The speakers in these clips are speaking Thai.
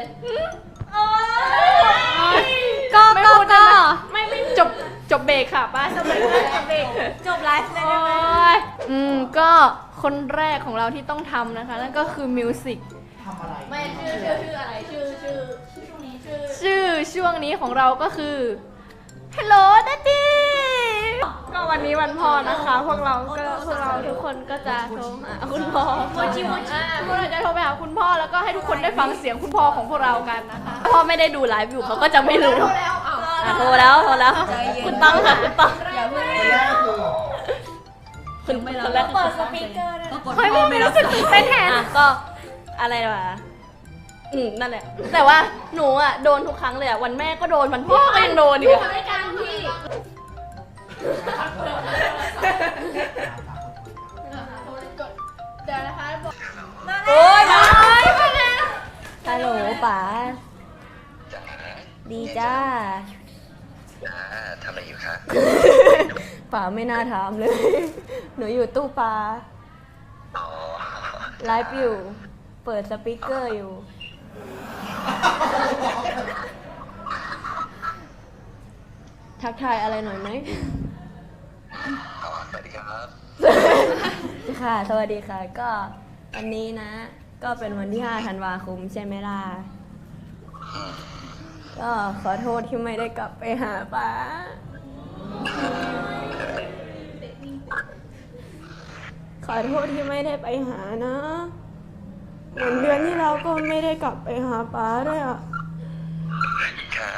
อันต่อไปเลยก็ก็ก็ไม่ไม่จบจบเบรกค่ะป้าจบเบรกจบเบรกจบไลฟ์เลยโอ้ได้ไหมยอืมก็คนแรกของเราที่ต้องทำนะคะ นั่นก็คือมิวสิกทำอะไรไม่ชื่อชื่อชื่ออะไรชื่อชื่อช่วงนี้ชื่อชื่อช่วงนี้ของเราก็คือ Hello Daddy ก็ วันนี้วันพ่อนะคะ พวกเราก็พวกเราทุกคนก็จะโทรหาคุณพ่อโมจิโมจิพวกเราจะโทรไปหาคุณพ่อแล้วก็ให้ทุกคนได้ฟังเสียงคุณพ่อของพวกเรากันนะคะพ่อไม่ได้ดูไลฟ์อยู่เขาก็จะไม่รู้อะโทรแล้วโทรแล้วคุณต้องค่ะคุณต้องอย่าเพิ่งคนแรกก็คือคุณคนแรกเปิดสปีกเกอร์ด้วยเฮ้ยไม่ไม่รู้สึกตื่นเต้นแทนอะก็อะไรวะอืมนั่นแหละ แต่ว่าหนูอะโดนทุกครั้งเลยอะวันแม่ก็โดนวันพ่อก็ยังโดนอีกอะ โอ้ยมาไปแล้วฮัลโหลป๋าจ๋าดีจ้าจ๋าทำอะไรอยู่คะป๋าไม่น่าถามเลย หนูอยู่ตู้ปลาอ๋อไลฟ์อยู่ เปิดสปีกเกอร์อยู่ ทักทายอะไรหน่อยไหม อ๋อสวัสดีครับ ค่ะ สวัสดีค่ะ ก็วันนี้นะ ก็เป็นวันที่ 5 ธันวาคมใช่ไหมล่ะ ก็ขอโทษที่ไม่ได้กลับไปหาป้า ขอโทษที่ไม่ได้ไปหานะ เหมือนเดือนที่เราก็ไม่ได้กลับไปหาป้าด้วยอะค่ะ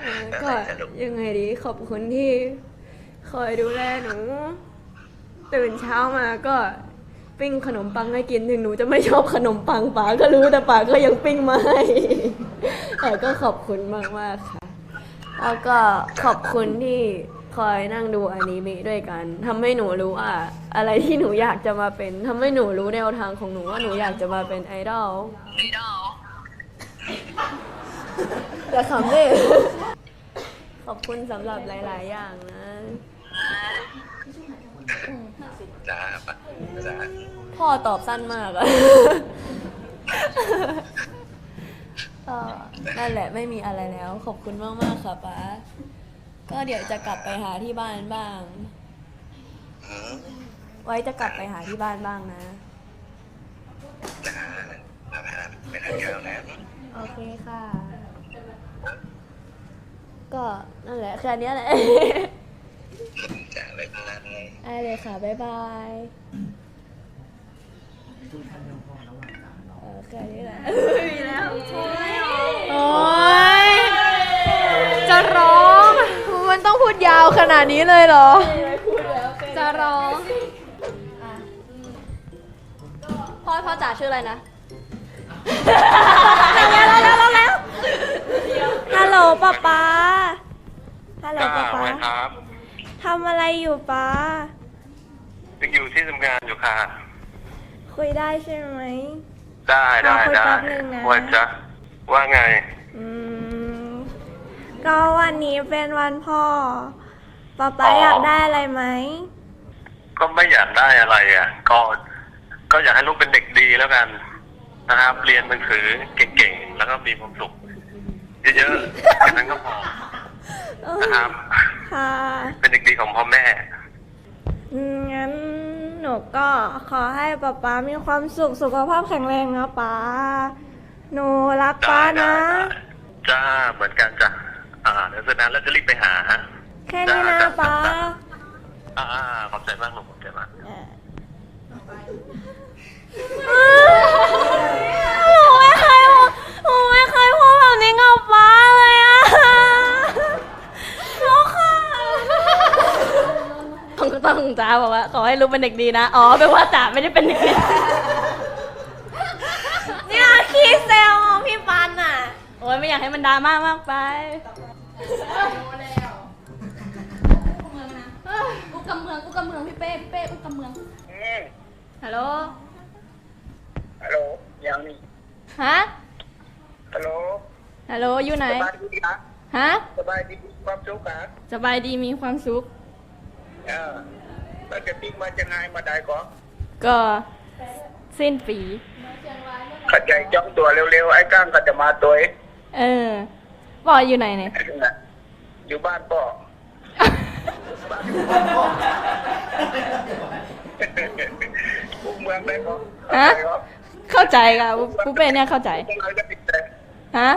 เออก็ยังไงดีขอบคุณที่คอยดูแลหนู ตื่นเช้ามาก็ปิ้งขนมปังให้กินถึงหนูจะไม่ชอบขนมปังป๋าก็รู้แต่ป๋าก็ยังปิ้งมาให้แต่ก็ขอบคุณมากมากๆค่ะ แล้วก็ขอบคุณที่คอยนั่งดูอนิเมะด้วยกันทำให้หนูรู้ว่า อะไรที่หนูอยากจะมาเป็นทำให้หนูรู้แนวทางของหนูว่าหนูอยากจะมาเป็นไอดอลอย่าขำเลยขอบคุณสำหรับหลาย ๆ อย่างนะ จ๋าปะจ๋าพ่อตอบสั้นมากอะก็นั่นแหละไม่มีอะไรแล้ว ขอบคุณมากมากๆค่ะป๊าก็เดี๋ยวจะกลับไปหาที่บ้านบ้างหืมไว้จะกลับไปหาที่บ้านบ้างนะจ๋าพาพาไปทานข้าวนะโอเคค่ะ ก็นั่นแหละแค่เนี้ยแหละจ๋าบ๊ายบาย ได้เลยค่ะ บ๊ายบายทุกท่านยังพอระหว่างการรอเออแค่นี้แหละไม่มีแล้วโอ้ยจะร้องมันต้องพูดยาวขนาดนี้เลยเหรอ จะร้องอะพ่อพ่อจ๋าชื่ออะไรนะแล้วแล้วแล้วแล้วแล้วฮัลโหลป๊าป๊าฮัลโหลป๊าป๊า ครับ ทำอะไรอยู่ป๊ายังอยู่ที่ทำงานอยู่ค่ะ คุยได้ใช่ไหม ได้ได้ขอคุยได้แป๊บนึงนะ ว่าจะว่าไง อืม ก็วันนี้เป็นวันพ่อป๊าป๊าอ๋ออ อยากได้อะไรไหม ก็ไม่อยากได้อะไรอะ ก็ ก็อยากให้ลูกเป็นเด็กดีแล้วกันนะครับ เรียนหนังสือเก่งๆ แล้วก็มีความสุขเยอะๆแค่นั้นก็พอนะครับ ค่ะ เป็นเด็กดีของพ่อแม่อืมงั้นหนูก็ขอให้ป๊าป๊ามีความสุขสุขภาพแข็งแรงนะป๊า หนูรักป๊านะ จ้าเหมือนกันจ้ะอ่าเดี๋ยวเสร็จนั้นแล้วจะรีบไปหาแค่นี้นะจ้าป๊า อ่าขอบใจมากลูกขอบใจมากห จ๋าบอกว่า ขอให้ลูกเป็นเด็กดีนะ อ๋อแปลว่าจ๋าไม่ได้เป็นเด็กดีเนี่ยขี้เซลพี่ปันอะ โอ้ยไม่อยากให้มันดราม่ามากไปกำเมืองอุกกำเมืองพี่เป้พี่เป้อุกกำเมืองอืมฮัลโหลฮัลโหลยังนี่ฮะฮัลโหลฮัลโหลอยู่ไหนสบายดีนะฮะสบายดีมีความสุขนะสบายดีมีความสุข เออ แล้วจะติ๊กมาจะไงมาได้ก่อนก็สิ้นปีเข้าใจจ้องตัวเร็วๆ ไอ้ก้างก็จะมาตัวเองเออปออยู่ไหนเนี่ยน่ะอยู่บ้านป่อปุ๊เมืองได้ก่อนฮะเข้าใจค่ะผู้เป้เนี่ยเข้าใจปุ๊เมืองได้ติดแต่ฮะ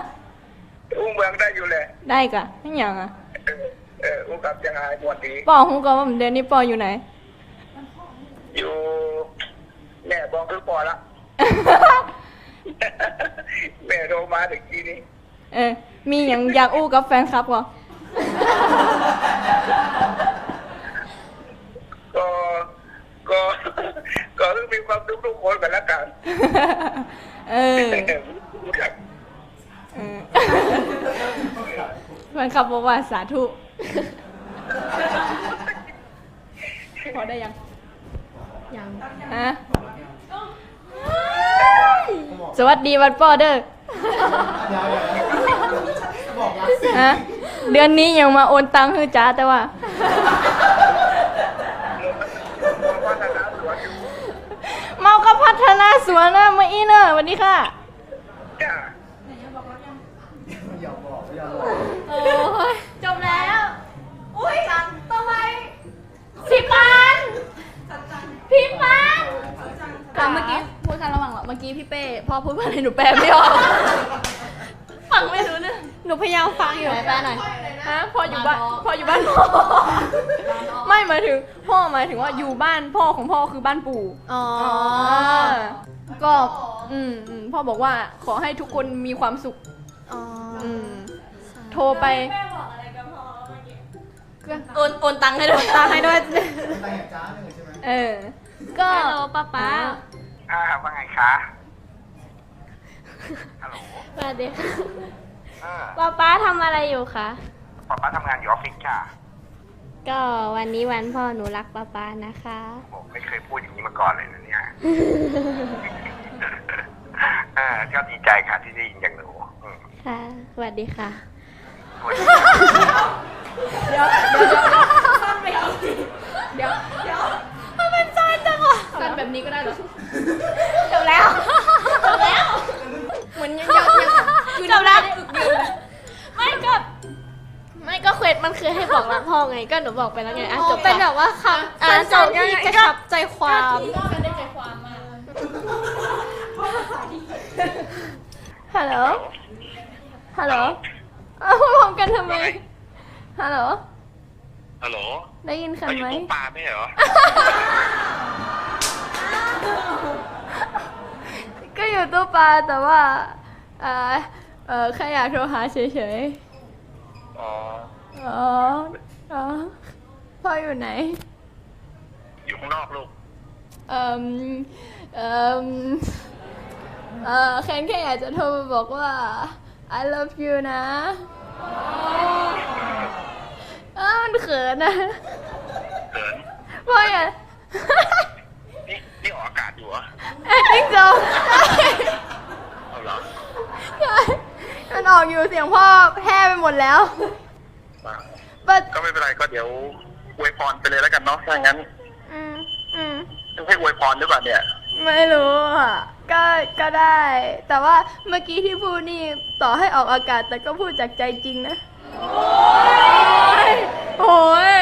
ปุ๊เมืองได้อยู่เลย ได้กะไม่ยังอะเออเอออุ้กับจะไงมวนดีปอฮูก็ว่าเดือนนี้ปออยู่ไหน อยู่ แม่บอกคือป่อละ แม่โทรมาถึงทีนี้เออ มีอย่างอยากอู้กับแฟนคลับวะก็ ก็ ก็ต้องมีความสุขทุกคนกันแล้วกันเออเออแฟนคลับบอกว่าสาธุ พอได้ยัง ยัง ฮะ สวัสดีวันปอเด้อเดี๋ยวเดี๋ยวบอกรักสิฮะเดือนนี้ยังมาโอนตังค์ให้จ้าแต่ว่า เมาก็พัฒนาสวนนะมาอีเนอร์วันนี้ค่ะจ้าอย่าบอกอย่าบอกโอ้ยจบแล้ว อุ้ยต่อไปพี่ปันพี่ปันก็เมื่อกี้ เหรอเมื่อกี้พี่เป้พอพูดว่าอะไรหนูแปลไม่ออก ฟังไม่รู้เรื่องหนูพยายามฟังอยู่ไหนแปลหน่อย ฮะพออยู่บ้านพออยู่บ้านพ่อไม่หมายถึง พ่อหมายถึงว่าอยู่บ้านพ่อของพ่อคือบ้านปู่อ๋อก็อืมอืมพ่อบอกว่าขอให้ทุกคนมีความสุขอ๋ออืมโทรไปก็โอนโอนตังค์ให้ด้วยตังค์ให้ด้วยตั้งแต่จ้าเลยใช่ไหม เออ ก็ ฮัลโหลป้าป๊า อ่าว่าไงคะฮัลโหลสวัสดีค่ะอ่าป้าป๊าทำอะไรอยู่คะ ป๊าป้าทำงานอยู่ออฟฟิศค่ะก็วันนี้วันพ่อหนูรักป้าป๊านะคะ ผมไม่เคยพูดอย่างนี้มาก่อนเลยนะเนี่ย เออก็ดีใจค่ะที่ได้ยินจากหนูอืมค่ะ สวัสดีค่ะ สวัสดีเดี๋ยวเดี๋ยวเดี๋ยวเดี๋ยวเดี๋ยว แบบนี้ก็ได้เหรอจบแล้วจบแล้ว เหมือนยังยังยังคือจบแล้วอึกอยู่เลยไม่ก็ไม่ก็เควสมันคือให้บอกรักพ่อไงก็หนูบอกไปแล้วไงอะจบเป็นปะแบบว่าคำอะสั้นจบๆที่ง่ายๆกระชับใจความก็ได้ใจความมากฮัลโหลฮัลโหลเอาพร้อมกันทำไมฮัลโหลฮัลโหลได้ยินกันเขาอยู่ไหมตรงปลาไม่เหรอ ก็อยู่ตู้ปลาแต่ว่าเออเออแค่อยากโทรหาเฉยอ๋อ ๆอ๋ออ๋อพ่ออยู่ไหน อยู่ข้างนอกลูก เอ่มเอ่มเอ่อแค่แค่อยากจะโทรมาบอกว่า I love you นะอ้าวมันเขินนะเขิน พ่ออย่านี่นี่อ อกอากาศอยู่เหรอ I think so เอาเหรอใช่มันออกอยู่เสียงพ่อแพร่ไปหมดแล้วมา but ก็ไม่เป็นไรก็เดี๋ยวอวยพรไปเลยแล้วกันเนาะ ถ้างั้นอืมอืมจะให้อวยพรหรือเปล่าเนี่ย ไม่รู้อะ ก็ ก็ได้ แต่ว่าเมื่อกี้ที่พูดนี่ต่อให้ออกอากาศแต่ก็พูดจากใจจริงนะ โอ้ยโอ้ย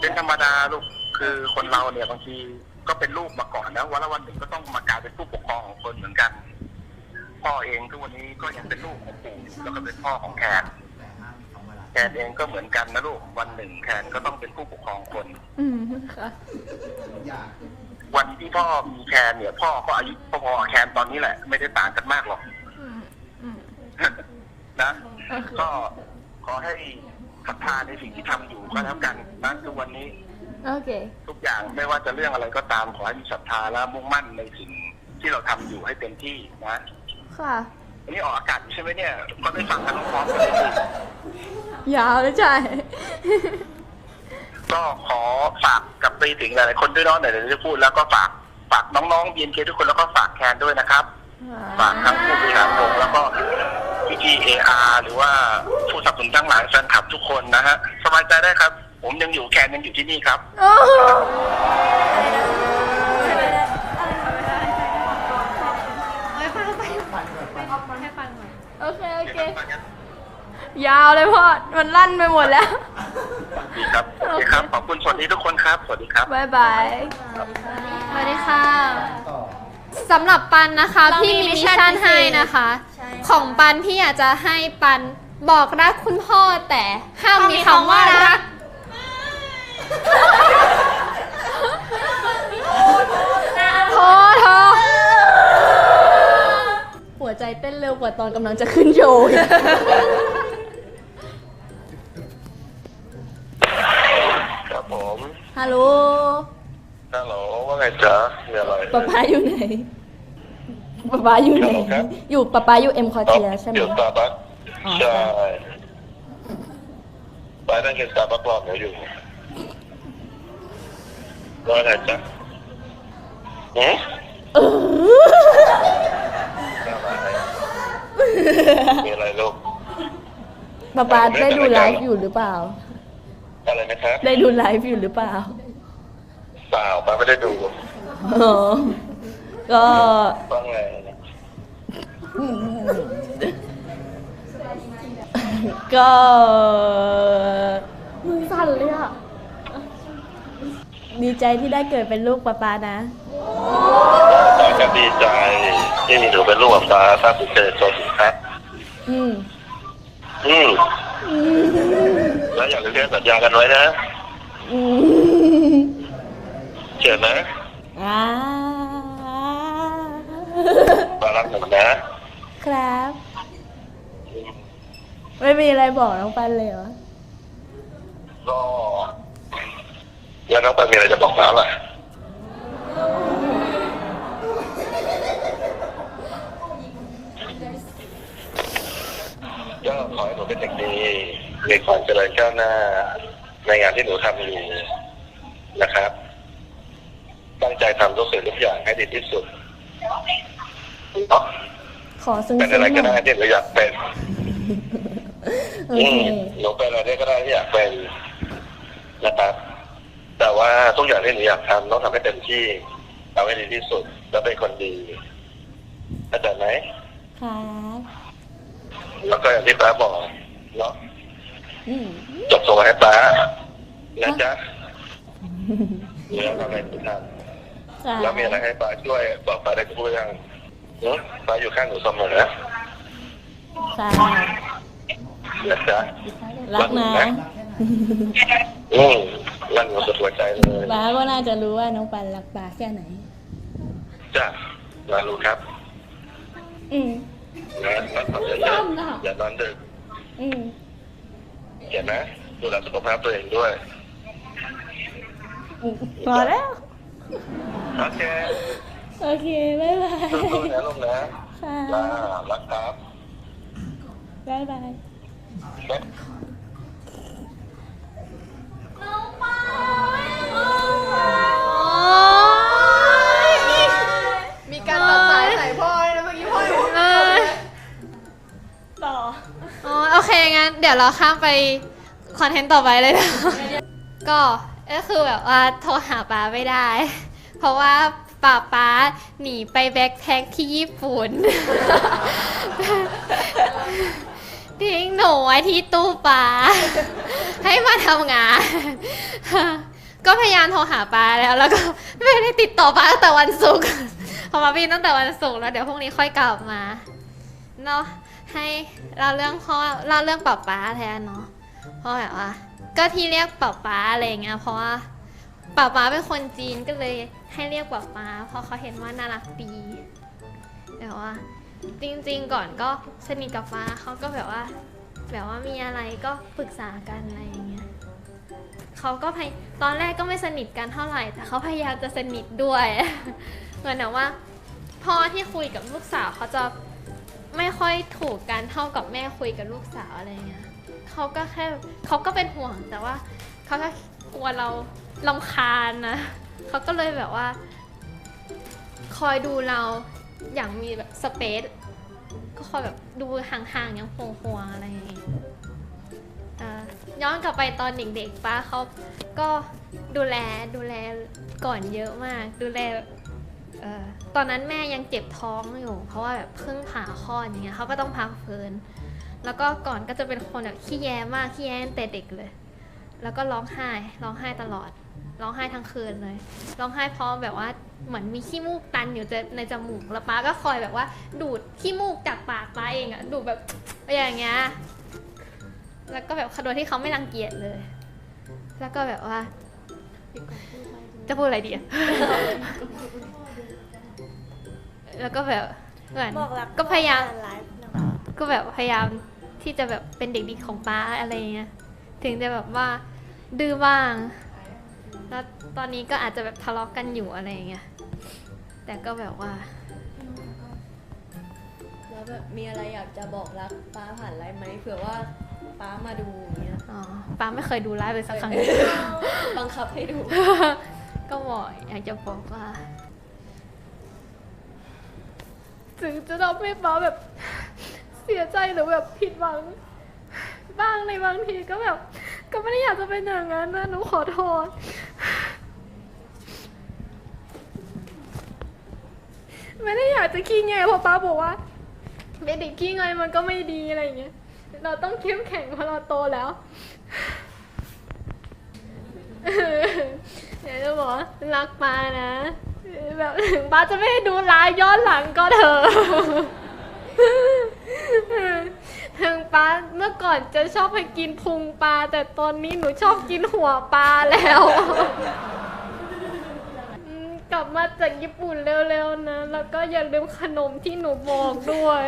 เป็นธรรมดาลูก คือคนเราเนี่ยบางที ก็เป็นลูกมาก่อนนะวันละวันหนึ่งก็ต้องมากลายเป็นผู้ปกครองของคนเหมือนกัน พ่อเองทุกวันนี้ก็ยังเป็นลูกของปู่แล้วก็เป็นพ่อของแคนแต่ห้ามมีคำว่ารักแคนเองก็เหมือนกันนะลูกวันหนึ่งแคนก็ต้องเป็นผู้ปกครองคนอืมค่ะอยากวันที่พ่อมีแคนเนี่ย พ่อก็อายุพอๆกับแคนตอนนี้แหละ ไม่ได้ต่างกันมากหรอกอืมอืมนะโอเคก็ขอให้ศรัทธาในสิ่งที่ทำอยู่ก็แล้วกันนะทุกวันนี้ โอเค ทุกอย่างไม่ว่าจะเรื่องอะไรก็ตามขอให้มีศรัทธาและมุ่งมั่นในสิ่งที่เราทำอยู่ให้เต็มที่นะค่ะ อันนี้ออกอากาศอยู่ใช่ไหมเนี่ย ก็ได้ฟังกันพร้อมๆกันเลยสิยาวเลยใช่ก็ก็ขอฝากกับไปถึงหลายๆคนด้วยเนาะไหนๆจะพูดแล้วก็ฝากฝากน้องๆบีนเคทุกคนแล้วก็ฝากแคนด้วยนะครับ ฝากทั้งผู้บริหารวงแล้วก็พี่พีเออาร์หรือว่าผู้สนับสนุนทั้งหลายแฟนคลับทุกคนนะฮะ สบายใจได้ครับ ผมยังอยู่แคนยังอยู่ที่นี่ครับให้ฟังไปให้ฟังหน่อยโอเค โอเค ยาวเลยพ่อ มันลั่นไปหมดแล้ว ดีครับโอเคครับ ขอบคุณสวัสดีทุกคนครับ สวัสดีครับ บายบาย สวัสดีค่ะต่อสำหรับปันนะคะ เรามีพี่มีมิชมิชชั่ชั่นนพิเศษให้นะคะของปันพี่อยากจะให้ปันบอกรักคุณพ่อแต่ห้ามมีคำว่ารัก โทษเธอหัวใจเต้นเร็วกว่าตอนกำลังจะขึ้นโชว์อีกครับผมฮัลโหลฮัลโหลว่าไงจ๊ะมีอะไร ป๊าป๊าอยู่ไหนป๊าป๊าอยู่ไหนฮัลโหลครับ อยู่ป๊าป๊าอยู่เอ็มคอเทียใช่ไหม เดี๋ยวสตาร์บัคอ๋อ ใช่ไปนั่งกินสตาร์บัครอบเดี๋ยวอยู่ ว่าไงจ๊ะหืมเออมีอะไรลูกป๊าป๊าได้ดูไลฟ์อยู่หรือเปล่า อะไรนะครับได้ดูไลฟ์อยู่หรือเปล่า เปล่าป้าไม่ได้ดูอ๋อ ก็ว่าไงก็มือสั่นเลยอะ ดีใจที่ได้เกิดเป็นลูกป๊าป๊านะป้าก็ดีใจที่มีหนูเป็นลูกของป้าทราบที่เจอโซนครับ อืม อืม แล้วอย่าลืมเรียนสัญญากันไว้นะอืมเขียนนะอ่าป้ารักหนูนะครับ ไม่มีอะไรบอกน้องปันเลยเหรอ ก็ แล้วน้องปันมีอะไรจะบอกแล้วล่ะก็ขอให้หนูเป็นเด็กดีมีความเจริญก้าวหน้า ในงานที่หนูทำอยู่นะครับ ตั้งใจทำทุกสิ่งทุกอย่างให้ดีที่สุดเนาะขอซึ้งเป็นๆอะไรก็หน่ได้อยที่หนูอยากเป็นโออืเคมหนูเป็นอะไรก็ได้ที่อยากเป็นนะครับ แต่ว่าทุกอย่างที่หนูอยากทำต้องทำให้เต็มที่ทำให้ดีที่สุดและเป็นคนดีเข้าใจไหมครับแล้วก็อย่างที่ป้าบอกเนาะอืมจบส่งให้ป้านะจ๊ะมีอะไรอะไรทุกท่านครับแล้วมีอะไรให้ป้าช่วย บอกป้าได้ทุกอย่างหือป้าอยู่ข้างหนูเสมอครับนะจ๊ะรักนะ อืม รักหนูสุดหัวใจเลยป้าก็น่าจะรู้ว่าน้องปันรักป้าแค่ไหน จ้ะมารู้ครับ อืมนะรักษาเยอะๆอย่านอนดึกอืมเห็นไหมดูแลสุขภาพตัวเองด้วยอืมพอแล้ว โอเค โอเค บ๊ายบายสู้ๆนะลูกนะค่ะลารักครับ บ๊ายบาย มีการตัดสายใส่พ่อเลยนะเมื่อกี้พ่อต่อ อ๋อโอเคงั้นเดี๋ยวเราข้ามไปคอนเทนต์ต่อไปเลยนะก็ก็คือแบบว่าโทรหาป้าไม่ได้ เพราะว่าป้าป้าหนีไปแบ็คแพ็คที่ญี่ปุ่น ทิ้งหนูไว้ที่ตู้ปลา ให้มาทำงาน ก็พยายามโทรหาป้าแล้ว แล้วก็ไม่ได้ติดต่อป้าตั้งแต่วันศุกร์พอมาบินตั้งแต่วันศุกร์แล้วเดี๋ยวพรุ่งนี้ค่อยกลับมาเนาะให้เราเรื่องพ่อเราเรื่องป้าป้าแทนเนาะเพราะแบบว่าก็ที่เรียกป้าป้าอะไรอย่างเงี้ยเพราะว่าป้าป้าเป็นคนจีนก็เลยให้เรียกป้าป้าเพราะเขาเห็นว่าน่ารักดีแต่ว่าจริงๆก่อนก็สนิทกับฟ้าเขาก็แบบว่า แบบว่ามีอะไรก็ปรึกษากันอะไรอย่างเงี้ยเขาก็พยตอนแรกก็ไม่สนิทกันเท่าไหร่ แต่เขาพยายามจะสนิทด้วย เหมือนแบบว่าพ่อที่คุยกับลูกสาวเขาจะไม่ค่อยถูกกันเท่ากับแม่คุยกับลูกสาวอะไรเงี้ยเขาก็แค่เขาก็เป็นห่วงแต่ว่าเขาก็กลัวเราลำคาญนะเขาก็เลยแบบว่า คอยดูเราอย่างมีแบบสเปซ ก็คอยแบบดูห่างๆอย่างห่วงๆอะไรอย่างงี้อ่าย้อนกลับไปตอนเด็กๆป้าเขาก็ดูแลดูแลก่อนเยอะมาก ดูแลเอ่อตอนนั้นแม่ยังเจ็บท้องอยู่ เพราะว่าแบบเพิ่งผ่าคลอดอย่างเงี้ยเขาก็ต้องพักฟื้นแล้วก็ก่อนก็จะเป็นคนแบบขี้แยมากขี้แยตั้งแต่เด็กเลย แล้วก็ร้องไห้ร้องไห้ตลอด ร้องไห้ทั้งคืนเลย ร้องไห้เพราะแบบว่าเหมือนมีขี้มูกตันอยู่จะในจมูกแล้วป้าก็คอยแบบว่า ดูดขี้มูกจากปากป้าเองอะดูดแบบอย่างเงี้ยแล้วก็แบบโดยที่เขาไม่รังเกียจเลย แล้วก็แบบว่า จะพูดอะไรดีอะ แล้วก็แบบเหมือนบอกรักก็พยายามไลฟ์นะก็แบบพยายามที่จะแบบเป็นเด็กดีของป้าอะไรเงี้ย ถึงจะแบบว่าดื้อบ้าง แล้วตอนนี้ก็อาจจะแบบทะเลาะกันอยู่อะไรเงี้ย แต่ก็แบบว่า แล้วแบบมีอะไรอยากจะบอกรักป้าผ่านไลฟ์ไหมเผื่อว่าป้ามาดูอย่างเงี้ยอ๋อป้าไม่เคยดูไลฟ์เลยสักครั้งเดียวบังคับให้ดู ก็บอกอยากจะบอกว่า ถึงจะทำให้ป้าแบบ เสียใจหรือแบบผิดหวัง บ้างในบางทีก็แบบ ก็ไม่ได้อยากจะเป็นอย่างนั้นนะหนูขอโทษไม่ได้อยากจะขี้แงเพราะป้าบอกว่าเป็นเด็กขี้ไงมันก็ไม่ดีอะไรอย่างเงี้ยเราต้องเข้มแข็งเพราะเราโตแล้วเดี๋ยวจะบอกรักป้านะแบบถึงป้าจะไม่ให้ดูไลายย้อนหลังก็เถอะ ถึงป้าเมื่อก่อนจะชอบให้กินพุงปลาแต่ตอนนี้หนูชอบกินหัวปลาแล้วอืมกลับมาจากญี่ปุ่นเร็วๆนะ แล้วก็อย่าลืมขนมที่หนูบอกด้วย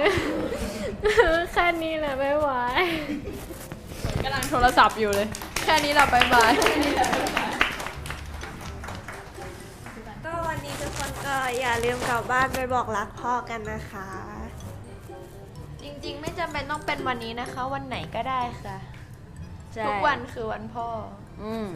แค่นี้แหละบ๊ายบาย กำลังโทรศัพท์อยู่เลย แค่นี้แหละบายบาย ก็วันนี้ทุกคนก็อย่าลืมกลับบ้านไปบอกรักพ่อกันนะคะจ ริงๆ ไม่จำเป็นต้องเป็นวันนี้นะคะ วันไหนก็ได้ค่ะใช่ทุกวันคือวันพ่อ อืม